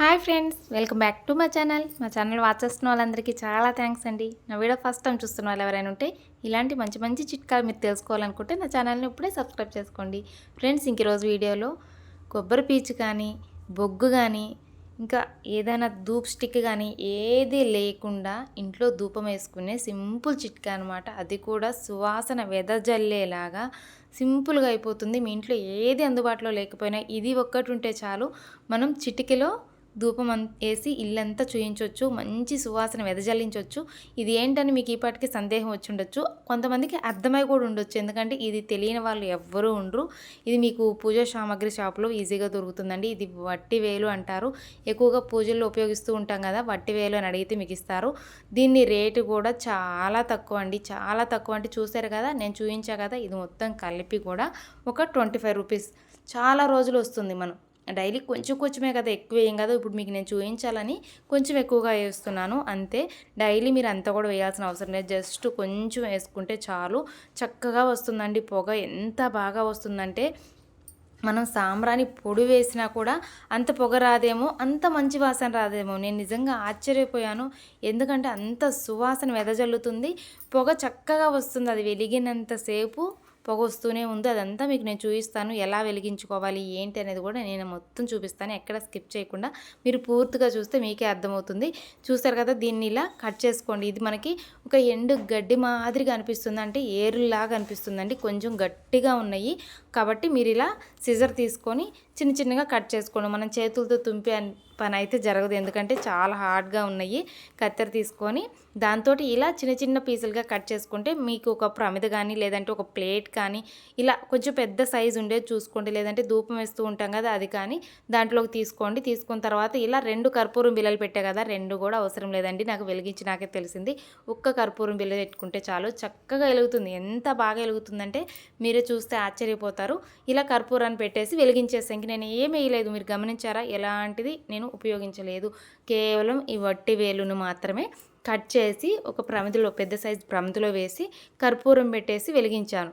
Hi friends welcome back to మా channel. మా channel watch చేస్తున్న వాళ్ళందరికీ చాలా థ్యాంక్స్ అండి. నా వీడియో ఫస్ట్ టైం చూస్తున్న వాళ్ళు ఎవరైనా ఉంటే ఇలాంటి మంచి మంచి చిట్కాలు మీరు తెలుసుకోవాలనుకుంటే నా ఛానల్ని ఇప్పుడే సబ్స్క్రైబ్ చేసుకోండి. ఫ్రెండ్స్ ఇంక రోజు వీడియోలో కొబ్బరి పీచు కానీ బొగ్గు కానీ ఇంకా ఏదైనా ధూప్ స్టిక్ కానీ ఏది లేకుండా ఇంట్లో ధూపం వేసుకునే సింపుల్ చిట్కా అనమాట అది కూడా సువాసన వెదజల్లేలాగా సింపుల్గా అయిపోతుంది. మీ ఇంట్లో ఏది అందుబాటులో లేకపోయినా ఇది ఒక్కటి ఉంటే చాలు. మనం చిటికెలో ధూపం వేసి ఇల్లంతా చూయించవచ్చు మంచి సువాసన వెదజల్లించవచ్చు ఇది ఏంటని మీకు ఈపాటికి సందేహం వచ్చి ఉండొచ్చు. కొంతమందికి అర్థమై కూడా ఉండొచ్చు. ఎందుకంటే ఇది తెలియని వాళ్ళు ఎవ్వరూ ఉండరు. ఇది మీకు పూజా సామాగ్రి షాప్లో ఈజీగా దొరుకుతుందండి. ఇది వట్టి వేలు అంటారు. ఎక్కువగా పూజల్లో ఉపయోగిస్తూ ఉంటాం కదా వట్టి వేలు అని అడిగితే మీకు ఇస్తారు. దీన్ని రేటు కూడా చాలా తక్కువ అండి. చాలా తక్కువ అంటే చూశారు కదా నేను చూపించా కదా ఇది మొత్తం కలిపి కూడా ఒక ట్వంటీ ఫైవ్ రూపీస్. చాలా రోజులు వస్తుంది మనం. డైలీ కొంచెం కొంచెమే కదా ఎక్కువ వేయం కదా. ఇప్పుడు మీకు నేను చూపించాలని కొంచెం ఎక్కువగా వేస్తున్నాను. అంతే. డైలీ మీరు అంతా కూడా వేయాల్సిన అవసరం లేదు. జస్ట్ కొంచెం వేసుకుంటే చాలు. చక్కగా వస్తుందండి పొగ. ఎంత బాగా వస్తుందంటే మనం సాంబ్రాణి పొడి వేసినా కూడా అంత పొగ రాదేమో అంత మంచి వాసన రాదేమో. నేను నిజంగా ఆశ్చర్యపోయాను. ఎందుకంటే అంత సువాసన వెదజల్లుతుంది. పొగ చక్కగా వస్తుంది. అది వెలిగినంతసేపు పొగ వస్తూనే ఉంది. అదంతా మీకు నేను చూపిస్తాను. ఎలా వెలిగించుకోవాలి? ఏంటి అనేది కూడా నేను మొత్తం చూపిస్తాను. ఎక్కడ స్కిప్ చేయకుండా మీరు పూర్తిగా చూస్తే మీకే అర్థమవుతుంది. చూస్తారు కదా దీన్ని ఇలా కట్ చేసుకోండి. ఇది మనకి ఒక ఎండు గడ్డి మాదిరిగా అనిపిస్తుంది. అంటే ఏరులాగా అనిపిస్తుందండి. కొంచెం గట్టిగా ఉన్నాయి. కాబట్టి మీరు ఇలా సిజర్ తీసుకొని చిన్న చిన్నగా కట్ చేసుకోండి. మనం చేతులతో తుంపే పని అయితే జరగదు. ఎందుకంటే చాలా హార్డ్గా ఉన్నాయి. కత్తెర తీసుకొని దాంతో ఇలా చిన్న చిన్న పీసులుగా కట్ చేసుకుంటే మీకు ఒక ప్రమిద కానీ లేదంటే ఒక ప్లేట్ కానీ ఇలా కొంచెం పెద్ద సైజు ఉండేది చూసుకోండి. లేదంటే ధూపం వేస్తూ ఉంటాం కదా అది కానీ దాంట్లోకి తీసుకోండి. తీసుకున్న తర్వాత ఇలా రెండు కర్పూరం బిల్లలు పెట్టే కదా రెండు కూడా అవసరం లేదండి. నాకు వెలిగించి నాకే తెలిసింది. ఒక్క కర్పూరం బిల్ల పెట్టుకుంటే చాలు. చక్కగా వెలుగుతుంది. ఎంత బాగా వెలుగుతుందంటే మీరే చూస్తే ఆశ్చర్యపోతారు. ఇలా కర్పూరాన్ని పెట్టేసి వెలిగించేసాక నేను ఏం వేయలేదు. మీరు గమనించారా? ఎలాంటిది? నేను ఉపయోగించలేదు. కేవలం ఈ వట్టి వేలును మాత్రమే కట్ చేసి ఒక ప్రమిదిలో పెద్ద సైజు ప్రమిదిలో వేసి కర్పూరం పెట్టేసి వెలిగించాను.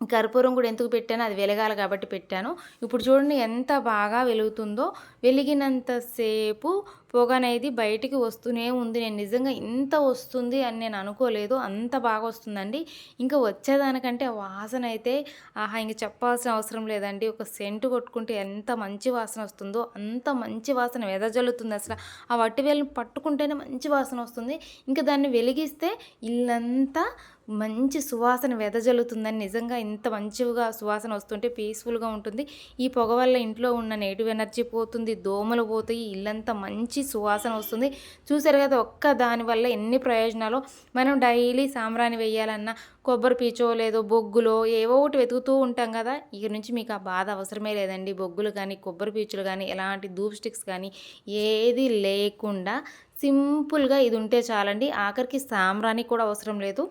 కర్పూరం కూడా ఎందుకు పెట్టాను? అది వెలగాలి కాబట్టి పెట్టాను. ఇప్పుడు చూడండి ఎంత బాగా వెలుగుతుందో. వెలిగినంతసేపు పొగ అనేది బయటికి వస్తూనే ఉంది. నేను నిజంగా ఇంత వస్తుంది అని నేను అనుకోలేదు. అంత బాగా వస్తుందండి. ఇంకా వచ్చేదానికంటే వాసన అయితే ఆహా ఇంక చెప్పాల్సిన అవసరం లేదండి. ఒక సెంటు కొట్టుకుంటే ఎంత మంచి వాసన వస్తుందో అంత మంచి వాసన వెదజల్లుతుంది అసలు. ఆ వట్టి వేలను పట్టుకుంటేనే మంచి వాసన వస్తుంది. ఇంకా దాన్ని వెలిగిస్తే ఇల్లంతా మంచి సువాసన వెదజల్లుతుందని నిజంగా ఇంత మంచిగా సువాసన వస్తుంటే పీస్ఫుల్గా ఉంటుంది. ఈ పొగ వల్ల ఇంట్లో ఉన్న నెగిటివ్ ఎనర్జీ పోతుంది దోమలు పోతాయి ఇల్లంతా మంచి సువాసన వస్తుంది. చూసారు కదా ఒక్క దానివల్ల ఎన్ని ప్రయోజనాలు? మనం డైలీ సాంబ్రాణి వేయాలన్నా కొబ్బరి పీచో లేదో బొగ్గులో ఏవో ఒకటి వెతుకుతూ ఉంటాం కదా ఇక నుంచి మీకు ఆ బాధ అవసరమే లేదండి. బొగ్గులు కానీ కొబ్బరి పీచులు కానీ ఎలాంటి ధూప్ స్టిక్స్ కానీ ఏది లేకుండా సింపుల్గా ఇది ఉంటే చాలండి. ఆఖరికి సాంబ్రాణి కూడా అవసరం లేదు.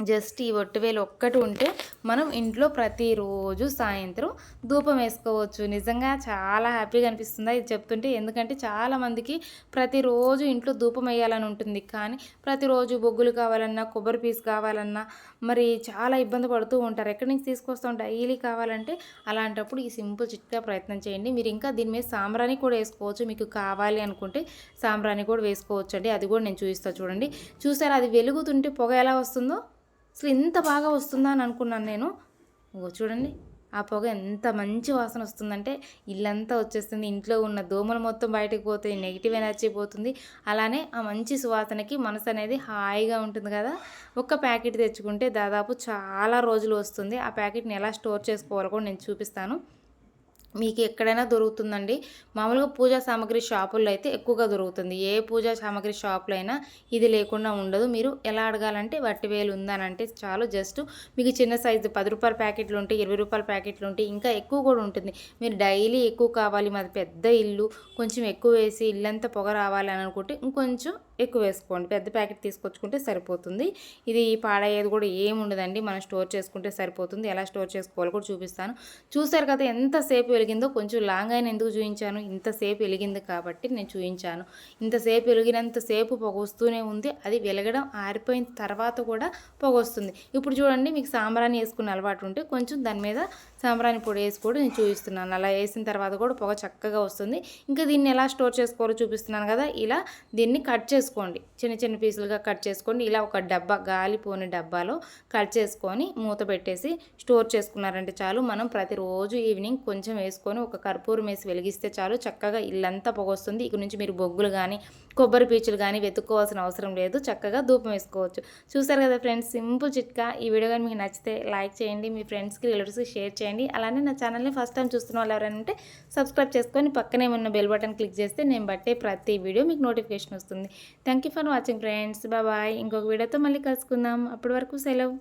జస్ట్ ఈ ఒట్టివేలు ఒక్కటి ఉంటే మనం ఇంట్లో ప్రతిరోజు సాయంత్రం ధూపం వేసుకోవచ్చు. నిజంగా చాలా హ్యాపీగా అనిపిస్తుంది ఇది చెప్తుంటే. ఎందుకంటే చాలామందికి ప్రతిరోజు ఇంట్లో ధూపం వేయాలని ఉంటుంది. కానీ ప్రతిరోజు బొగ్గులు కావాలన్నా కొబ్బరి పీస్ కావాలన్నా మరి చాలా ఇబ్బంది పడుతూ ఉంటారు. ఎక్కడి నుంచి తీసుకొస్తాం? డైలీ కావాలంటే అలాంటప్పుడు ఈ సింపుల్ చిట్కా ప్రయత్నం చేయండి. మీరు ఇంకా దీని మీద సాంబ్రాణి కూడా వేసుకోవచ్చు. మీకు కావాలి అనుకుంటే సాంబ్రాణి కూడా వేసుకోవచ్చు అండి అది కూడా నేను చూపిస్తాను చూడండి. చూసారా? అది వెలుగుతుంటే పొగ ఎలా వస్తుందో? అసలు ఇంత బాగా వస్తుందా అని అనుకున్నాను నేను. ఓ చూడండి ఆ పొగ ఎంత మంచి వాసన వస్తుందంటే ఇల్లంతా వచ్చేస్తుంది. ఇంట్లో ఉన్న దోమలు మొత్తం బయటకు పోతాయి నెగిటివ్ ఎనర్జీ పోతుంది. అలానే ఆ మంచి సువాసనకి మనసు అనేది హాయిగా ఉంటుంది కదా. ఒక్క ప్యాకెట్ తెచ్చుకుంటే దాదాపు చాలా రోజులు వస్తుంది. ఆ ప్యాకెట్ని ఎలా స్టోర్ చేసుకోవాలో కూడా నేను చూపిస్తాను. మీకు ఎక్కడైనా దొరుకుతుందండి. మామూలుగా పూజా సామాగ్రి షాపుల్లో అయితే ఎక్కువగా దొరుకుతుంది. ఏ పూజా సామాగ్రి షాపులో అయినా ఇది లేకుండా ఉండదు. మీరు ఎలా అడగాలంటే వట్టి వేలు ఉందనంటే చాలు. జస్ట్ మీకు చిన్న సైజు పది రూపాయల ప్యాకెట్లు ఉంటాయి ఇరవై రూపాయల ప్యాకెట్లు ఉంటాయి ఇంకా ఎక్కువ కూడా ఉంటుంది. మీరు డైలీ ఎక్కువ కావాలి. మాది పెద్ద ఇల్లు. కొంచెం ఎక్కువ వేసి ఇల్లంతా పొగ రావాలి అని అనుకుంటే ఇంకొంచెం ఎక్కువ వేసుకోండి. పెద్ద ప్యాకెట్ తీసుకొచ్చుకుంటే సరిపోతుంది. ఇది పాడయ్యేది కూడా ఏముండదండి. మనం స్టోర్ చేసుకుంటే సరిపోతుంది. ఎలా స్టోర్ చేసుకోవాలో కూడా చూపిస్తాను. చూసారు కదా ఎంతసేపు వెలిగిందో కొంచెం లాంగ్ అయిన ఎందుకు చూపించాను ఇంతసేపు వెలిగింది కాబట్టి నేను చూపించాను ఇంతసేపు వెలిగినంతసేపు పొగ వస్తూనే ఉంది. అది వెలగడం ఆరిపోయిన తర్వాత కూడా పొగ వస్తుంది. ఇప్పుడు చూడండి మీకు సాంబ్రాణి వేసుకునే అలవాటు ఉంటే కొంచెం దాని మీద సాంబ్రాణి పొడి వేసి కూడా నేను చూపిస్తున్నాను అలా వేసిన తర్వాత కూడా పొగ చక్కగా వస్తుంది. ఇంకా దీన్ని ఎలా స్టోర్ చేసుకోవాలో చూపిస్తున్నాను కదా. ఇలా దీన్ని కట్ చేసుకోండి. చిన్న చిన్న పీసులుగా కట్ చేసుకోండి. ఇలా ఒక డబ్బా గాలిపోని డబ్బాలో కట్ చేసుకొని మూత పెట్టేసి స్టోర్ చేసుకున్నారంటే చాలు. మనం ప్రతిరోజు ఈవినింగ్ కొంచెం వేసుకొని ఒక కర్పూరం వేసి వెలిగిస్తే చాలు. చక్కగా ఇల్లంతా పొగొస్తుంది. ఇక నుంచి మీరు బొగ్గులు కానీ కొబ్బరి పీచులు కానీ వెతుక్కోవాల్సిన అవసరం లేదు. చక్కగా ధూపం వేసుకోవచ్చు. చూసారు కదా ఫ్రెండ్స్ సింపుల్ చిట్కా. ఈ వీడియో కానీ మీకు నచ్చితే లైక్ చేయండి. మీ ఫ్రెండ్స్కి రిలేటివ్స్కి షేర్ చేయండి. అలానే నా ఛానల్ని ఫస్ట్ టైం చూస్తున్న వాళ్ళు ఎవరైనా ఉంటే సబ్స్క్రైబ్ చేసుకొని పక్కనే ఉన్న బెల్ బటన్ క్లిక్ చేస్తే నేను బట్టే ప్రతి వీడియో మీకు నోటిఫికేషన్ వస్తుంది. Thank you for watching friends. Bye bye ఇంకొక వీడియోతో మళ్ళీ కలుసుకుందాం. అప్పటి వరకు సెలవు.